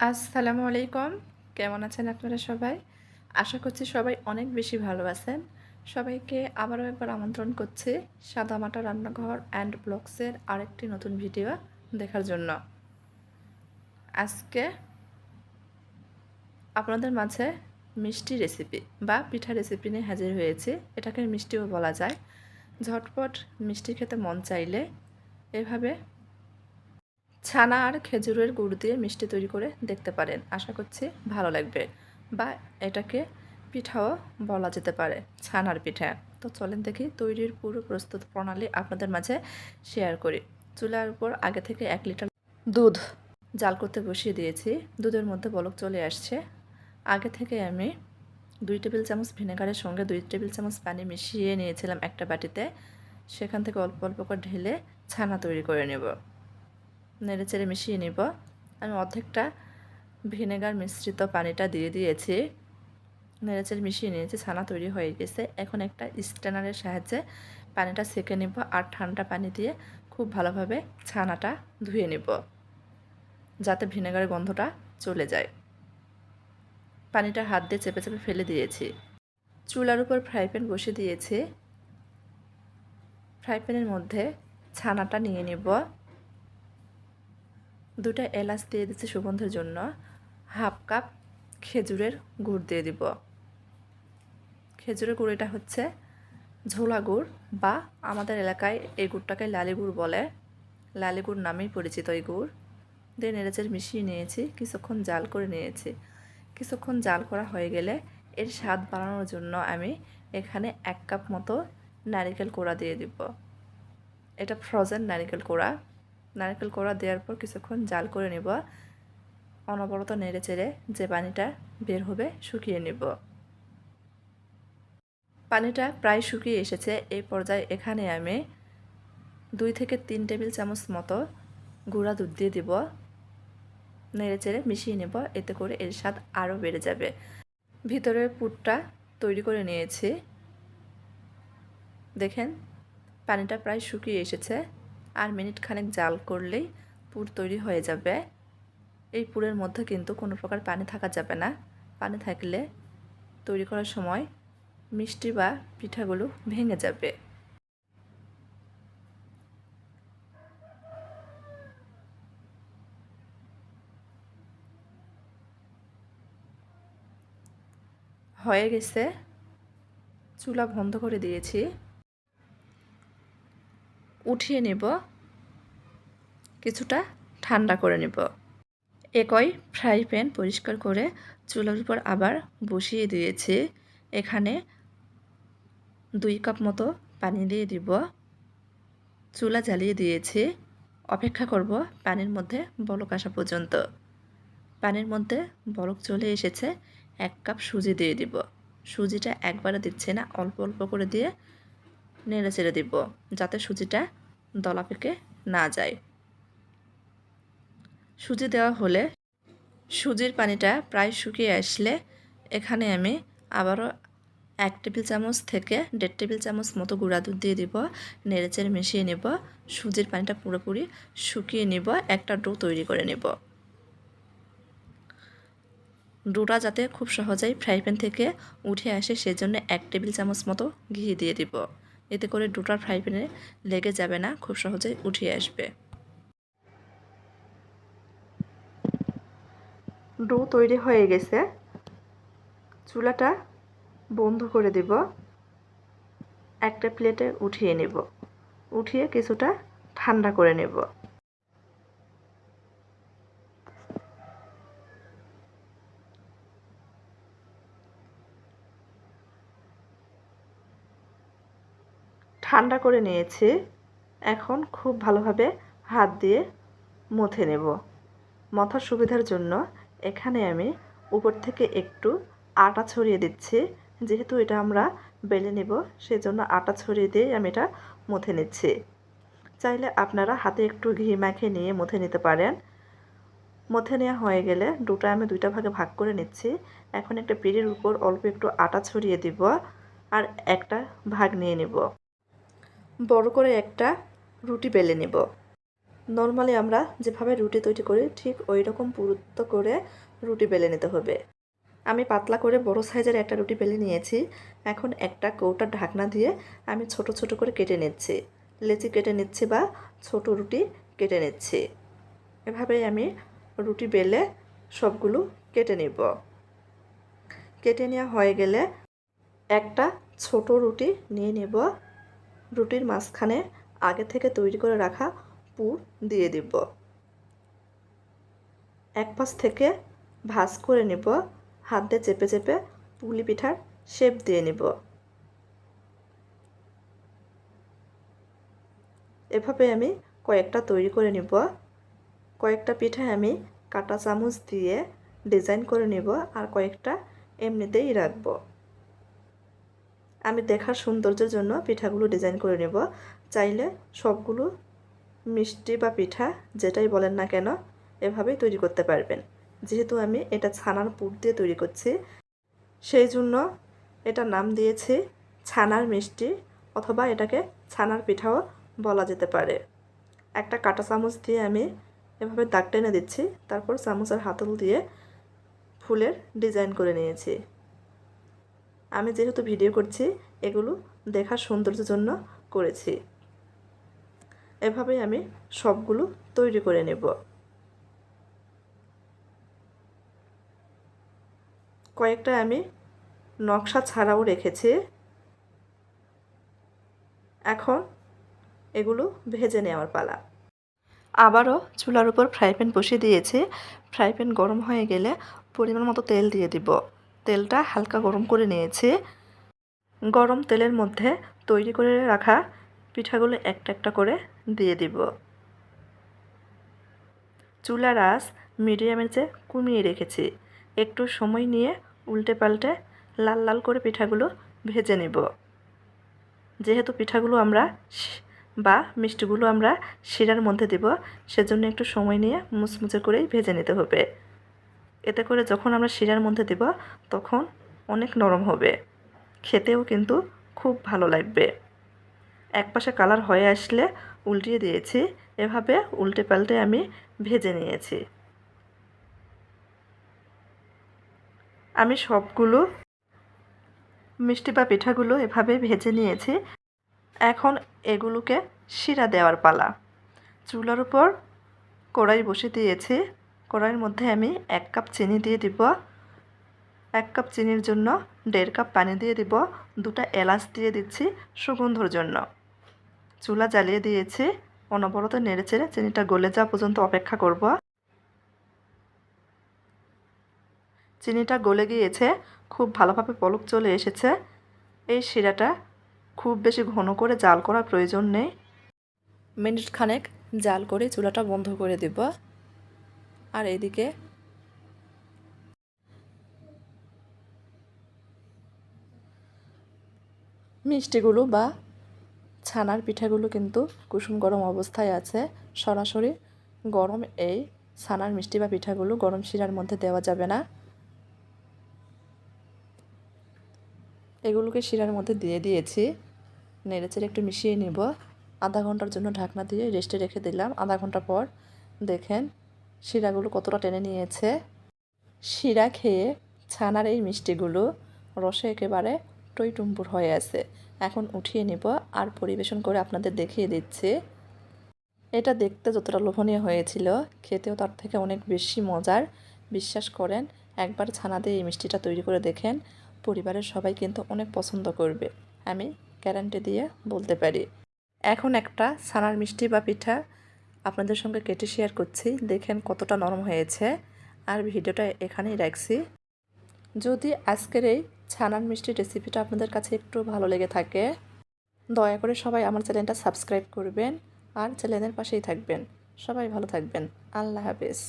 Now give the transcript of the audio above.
আসসালামু আলাইকুম। কেমন আছেন আপনারা সবাই? আশা করছি সবাই অনেক বেশি ভালো আছেন। সবাইকে আবারও একবার আমন্ত্রণ করছি সাদামাটা রান্নাঘর অ্যান্ড ব্লগসের আরেকটি নতুন ভিডিও দেখার জন্য। আজকে আপনাদের মাঝে মিষ্টি রেসিপি বা পিঠা রেসিপি নিয়ে হাজির হয়েছি। এটাকে মিষ্টিও বলা যায়। ঝটপট মিষ্টি খেতে মন চাইলে এভাবে ছানা আর খেজুরের গুড় দিয়ে মিষ্টি তৈরি করে দেখতে পারেন। আশা করছি ভালো লাগবে। বা এটাকে পিঠাও বলা যেতে পারে, ছানার পিঠা। তো চলেন দেখি তৈরির পুরো প্রস্তুত প্রণালী আপনাদের মাঝে শেয়ার করি। চুলার উপর আগে থেকে এক লিটার দুধ জাল করতে বসিয়ে দিয়েছি। দুধের মধ্যে বলক চলে আসছে। আগে থেকে আমি দুই টেবিল চামচ ভিনেগারের সঙ্গে দুই টেবিল চামচ পানি মিশিয়ে নিয়েছিলাম একটা বাটিতে। সেখান থেকে অল্প অল্প করে ঢেলে ছানা তৈরি করে নেব। নেড়ে চেড়ে মিশিয়ে নিব। আমি অর্ধেকটা ভিনেগার মিশ্রিত পানিটা দিয়ে দিয়েছি। নেড়ে চেড়ে মিশিয়ে নিয়েছি, ছানা তৈরি হয়ে গেছে। এখন একটা স্ট্যানারের সাহায্যে পানিটা সেঁকে নিব আর ঠান্ডা পানি দিয়ে খুব ভালোভাবে ছানাটা ধুয়ে নিব, যাতে ভিনেগারের গন্ধটা চলে যায়। পানিটা হাত দিয়ে চেপে চেপে ফেলে দিয়েছি। চুলার উপর ফ্রাই প্যান বসে দিয়েছি। ফ্রাই প্যানের মধ্যে ছানাটা নিয়ে নিব। দুটা এলাচ দিয়ে দিচ্ছি সুগন্ধের জন্য। হাফ কাপ খেজুরের গুড় দিয়ে দিব। খেজুরের গুড় এটা হচ্ছে ঝোলা গুড় বা আমাদের এলাকায় এই গুড়টাকে লালি গুড় বলে। লালি গুড় নামেই পরিচিত এই গুড়। দিয়ে নেড়েচের মিশিয়ে নিয়েছি, কিছুক্ষণ জাল করে নিয়েছি। কিছুক্ষণ জাল করা হয়ে গেলে এর স্বাদ বাড়ানোর জন্য আমি এখানে এক কাপ মতো নারিকেল কোড়া দিয়ে দিব। এটা ফ্রোজেন নারিকেল কোড়া। নারকেল কোড়া দেওয়ার পর কিছুক্ষণ জাল করে নেব। অনবরত নেড়ে চেড়ে যে পানিটা বের হবে শুকিয়ে নেব। পানিটা প্রায় শুকিয়ে এসেছে। এই পর্যায়ে এখানে আমি দুই থেকে তিন টেবিল চামচ মতো গুঁড়া দুধ দিয়ে দিব। নেড়ে চেড়ে মিশিয়ে নেব, এতে করে এর স্বাদ আরও বেড়ে যাবে। ভিতরের পুরটা তৈরি করে নিয়েছি। দেখেন, পানিটা প্রায় শুকিয়ে এসেছে। আর মিনিট খানেক জাল করলেই পুর তৈরি হয়ে যাবে। এই পুরের মধ্যে কিন্তু কোনো প্রকার পানি থাকা যাবে না। পানি থাকলে তৈরি করার সময় মিষ্টি বা পিঠাগুলো ভেঙে যাবে। হয়ে গেছে। চুলা বন্ধ করে দিয়েছি। উঠিয়ে নেব, কিছুটা ঠান্ডা করে নেব। একই ফ্রাই প্যান পরিষ্কার করে চুলার উপর আবার বসিয়ে দিয়েছি। এখানে দুই কাপ মতো পানি দিয়ে দিব। চুলা জ্বালিয়ে দিয়েছি। অপেক্ষা করব পানির মধ্যে বলক আসা পর্যন্ত। পানির মধ্যে বলক চলে এসেছে। এক কাপ সুজি দিয়ে দিব। সুজিটা একবারে দিচ্ছে না, অল্প অল্প করে দিয়ে নেড়ে চেড়ে দিব, যাতে সুজিটা দলা পেকে না যায়। সুজি দেওয়া হলে সুজির পানিটা প্রায় শুকিয়ে আসলে এখানে আমি আবারও এক টেবিল চামচ থেকে দেড় টেবিল চামচ মতো গুঁড়া দুধ দিয়ে দিব নেড়েচেড়ে মিশিয়ে নেব, সুজির পানিটা পুরোপুরি শুকিয়ে নেব, একটা ডো তৈরি করে নেব। ডোটা যাতে খুব সহজেই ফ্রাই প্যান থেকে উঠে আসে, সেজন্য এক টেবিল চামচ মতো ঘি দিয়ে দিব। এতে করে ডোটার ফ্রাই প্যানে লেগে যাবে না, খুব সহজে উঠিয়ে আসবে। ডো তৈরি হয়ে গেছে। চুলাটা বন্ধ করে দেব। একটা প্লেটে উঠিয়ে নেব। উঠিয়ে কিছুটা ঠান্ডা করে নেব। ঠান্ডা করে নিয়েছি। এখন খুব ভালোভাবে হাত দিয়ে মথে নেব। মথার সুবিধার জন্য এখানে আমি উপর থেকে একটু আটা ছড়িয়ে দিচ্ছি। যেহেতু এটা আমরা বেলে নেব, সেজন্য আটা ছড়িয়ে দিয়ে আমি এটা মথে নিচ্ছি। চাইলে আপনারা হাতে একটু ঘি মাখে নিয়ে মথে নিতে পারেন। মথে নেওয়া হয়ে গেলে দুটো আমি দুইটা ভাগে ভাগ করে নিচ্ছি। এখন একটা পিড়ির উপর অল্প একটু আটা ছড়িয়ে দিব আর একটা ভাগ নিয়ে নেব। বড় করে একটা রুটি বেলে নেব। নর্মালি আমরা যেভাবে রুটি তৈরি করি, ঠিক ওই রকম পুরুত্ব করে রুটি বেলে নিতে হবে। আমি পাতলা করে বড় সাইজের একটা রুটি বেলে নিয়েছি। এখন একটা কৌটার ঢাকনা দিয়ে আমি ছোট ছোট করে কেটে নিচ্ছি। লেচি কেটে নিচ্ছি বা ছোট রুটি কেটে নিচ্ছি। এভাবেই আমি রুটি বেলে সবগুলো কেটে নিব। কেটে নেওয়া হয়ে গেলে একটা ছোট রুটি নিয়ে নেব। রুটির মাঝখানে আগে থেকে তৈরি করে রাখা পুর দিয়ে দিব। এক পাশ থেকে ভাজ করে নেব, হাত দিয়ে চেপে চেপে পুলি পিঠার শেপ দিয়ে নেব। এভাবে আমি কয়েকটা তৈরি করে নেব। কয়েকটা পিঠা আমি কাটা চামচ দিয়ে ডিজাইন করে নেব আর কয়েকটা এমনিতেই রাখব। আমি দেখার সৌন্দর্যের জন্য পিঠাগুলো ডিজাইন করে নেব। চাইলে সবগুলো মিষ্টি বা পিঠা যেটাই বলেন না কেন, এভাবেই তৈরি করতে পারবেন। যেহেতু আমি এটা ছানার পুর দিয়ে তৈরি করছি, সেই জন্য এটা নাম দিয়েছি ছানার মিষ্টি অথবা এটাকে ছানার পিঠাও বলা যেতে পারে। একটা কাটা চামচ দিয়ে আমি এভাবে দাগ টেনে দিচ্ছি, তারপর চামচের হাতল দিয়ে ফুলের ডিজাইন করে নিয়েছি। আমি যেহেতু ভিডিও করছি, এগুলো দেখার সৌন্দর্যের জন্য করেছি। এভাবেই আমি সবগুলো তৈরি করে নেব। কয়েকটা আমি নকশা ছাড়াও রেখেছি। এখন এগুলো ভেজে নেওয়ার পালা। আবারও চুলার উপর ফ্রাই প্যান বসিয়ে দিয়েছি। ফ্রাই প্যান গরম হয়ে গেলে পরিমাণ মতো তেল দিয়ে দিব। তেলটা হালকা গরম করে নিয়েছি। গরম তেলের মধ্যে তৈরি করে রাখা পিঠাগুলো একটা একটা করে দিয়ে দিব। চুলার আঁচ মিডিয়ামের চেয়ে কমিয়ে রেখেছি। একটু সময় নিয়ে উল্টে পাল্টে লাল লাল করে পিঠাগুলো ভেজে নেব। যেহেতু পিঠাগুলো আমরা বা মিষ্টিগুলো আমরা শিরার মধ্যে দেব, সেজন্য একটু সময় নিয়ে মুচমুচে করেই ভেজে নিতে হবে। এতে করে যখন আমরা শিরার মধ্যে দেব, তখন অনেক নরম হবে। খেতেও কিন্তু খুব ভালো লাগবে। এক পাশে কালার হয়ে আসলে উল্টিয়ে দিয়েছি। এভাবে উল্টে পাল্টে আমি ভেজে নিয়েছি। আমি সবগুলো মিষ্টি বা পিঠাগুলো এভাবে ভেজে নিয়েছি। এখন এগুলোকে শিরা দেওয়ার পালা। চুলার উপর কড়াই বসে দিয়েছি। কড়াইয়ের মধ্যে আমি এক কাপ চিনি দিয়ে দিব। এক কাপ চিনির জন্য দেড় কাপ পানি দিয়ে দিব। দুটা এলাচ দিয়ে দিচ্ছি সুগন্ধর জন্য। চুলা জ্বালিয়ে দিয়েছি। অনবরত নেড়ে চেড়ে চিনিটা গলে যাওয়া পর্যন্ত অপেক্ষা করব। চিনিটা গলে গিয়েছে, খুব ভালোভাবে পলক চলে এসেছে। এই শিরাটা খুব বেশি ঘন করে জাল করার প্রয়োজন নেই। মিনিট খানেক জাল করে চুলাটা বন্ধ করে দেব। আর এদিকে মিষ্টিগুলো বা ছানার পিঠাগুলো কিন্তু কুসুম গরম অবস্থায় আছে। সরাসরি গরম এই ছানার মিষ্টি বা পিঠাগুলো গরম শিরার মধ্যে দেওয়া যাবে না। এগুলোকে শিরার মধ্যে দিয়ে দিয়েছি। নেড়েচেড়ে একটু মিশিয়ে নিব। আধা ঘণ্টার জন্য ঢাকনা দিয়ে রেস্টে রেখে দিলাম। আধা ঘণ্টা পর দেখেন শিরাগুলো কতটা টেনে নিয়েছে? শিরা খেয়ে ছানার এই মিষ্টিগুলো রসে একেবারে টইটুম্পুর হয়ে আছে। এখন উঠিয়ে নেব আর পরিবেশন করে আপনাদের দেখিয়ে দিচ্ছি। এটা দেখতে যতটা লোভনীয় হয়েছিল, খেতেও তার থেকে অনেক বেশি মজার। বিশ্বাস করেন, একবার ছানা দিয়ে এই মিষ্টিটা তৈরি করে দেখেন, পরিবারের সবাই কিন্তু অনেক পছন্দ করবে। আমি গ্যারান্টি দিয়ে বলতে পারি। এখন একটা ছানার মিষ্টি বা পিঠা আপনাদের সঙ্গে কেটে শেয়ার করছি। দেখেন কতটা নরম হয়েছে। আর ভিডিওটা এখানেই রাখছি। যদি আজকের এই ছানার মিষ্টির রেসিপিটা আপনাদের কাছে একটু ভালো লেগে থাকে, দয়া করে সবাই আমার চ্যানেলটা সাবস্ক্রাইব করবেন আর চ্যানেলের পাশেই থাকবেন। সবাই ভালো থাকবেন। আল্লাহ হাফেজ।